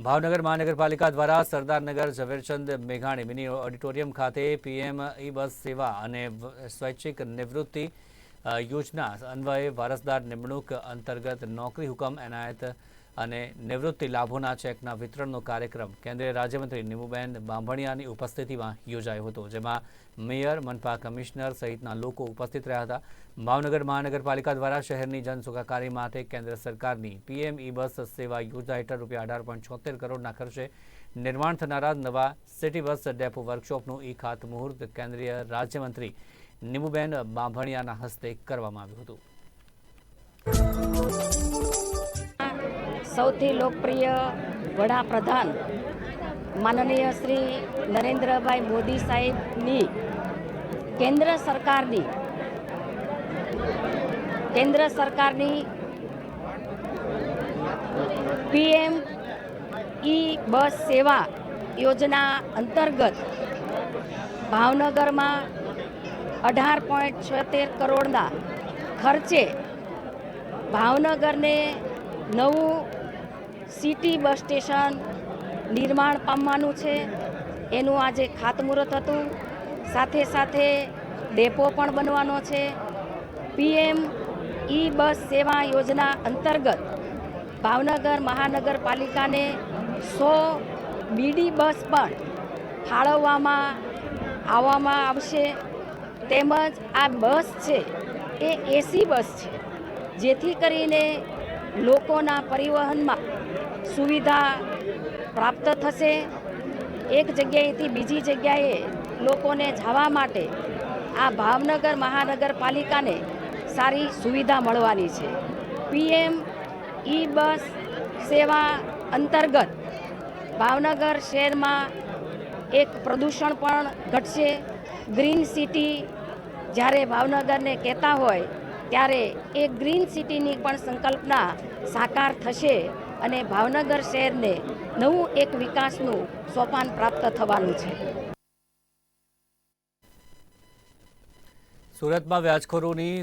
ભાવનગર મહાનગરપાલિકા દ્વારા સરદારનગર ઝવેરચંદ મેઘાણી મિની ઓડિટોરિયમ ખાતે પીએમ ઈ બસ સેવા અને સ્વૈચ્છિક નિવૃત્તિ યોજના અન્વયે વારસદાર નિમણૂક અંતર્ગત નોકરી હુકમ એનાયત અને નિવૃત્તિ લાભોના ચેકના વિતરણનો કાર્યક્રમ કેન્દ્રીય રાજ્યમંત્રી નીમુબેન બાંભણિયાની ઉપસ્થિતિમાં યોજાયો હતો, જેમાં મેયર, મનપા કમિશનર સહિતના લોકો ઉપસ્થિત રહ્યા હતા. ભાવનગર મહાનગરપાલિકા દ્વારા શહેરની જનસુખાકારી માટે કેન્દ્ર સરકારની પીએમ ઈ બસ સેવા યોજના હેઠળ રૂપિયા અઢાર પોઈન્ટ છોતેર કરોડના ખર્ચે નિર્માણ થનારા નવા સિટી બસ ડેપો વર્કશોપનું ઈ ખાતમુહૂર્ત કેન્દ્રીય રાજ્યમંત્રી નીમુબેન બાંભણિયાના હસ્તે કરવામાં આવ્યું હતું. સૌથી લોકપ્રિય વડાપ્રધાન માનનીય શ્રી નરેન્દ્રભાઈ મોદી સાહેબની કેન્દ્ર સરકારની કેન્દ્ર સરકારની પીએમ ઈ બસ સેવા યોજના અંતર્ગત ભાવનગરમાં અઢાર પોઈન્ટ છોતેર કરોડના ખર્ચે ભાવનગરને નવું સિટી બસ સ્ટેશન નિર્માણ પામવાનું છે. એનું આજે ખાતમુહૂર્ત હતું. સાથે સાથે ડેપો પણ બનવાનો છે. પીએમ ઈ બસ સેવા યોજના અંતર્ગત ભાવનગર મહાનગરપાલિકાને સો બીડી બસ પણ ફાળવવામાં, આવવામાં આવશે. તેમજ આ બસ છે, એ એસી બસ છે. જેથી કરીને લોકોના પરિવહનમાં સુવિધા પ્રાપ્ત થશે. એક જગ્યાએથી બીજી જગ્યાએ લોકોને જવા માટે આ ભાવનગર મહાનગરપાલિકાને સારી સુવિધા મળવાની છે. પીએમ ઈ બસ સેવા અંતર્ગત ભાવનગર શહેરમાં એક પ્રદૂષણ પણ ઘટશે. ગ્રીન સિટી જ્યારે ભાવનગરને કહેતા હોય ત્યારે એ ગ્રીન સિટીની પણ સંકલ્પના સાકાર થશે અને ભાવનગર શહેરને નવું એક વિકાસનું સોપાન પ્રાપ્ત થવાનું છે. સુરતમાં વ્યાજખોરોની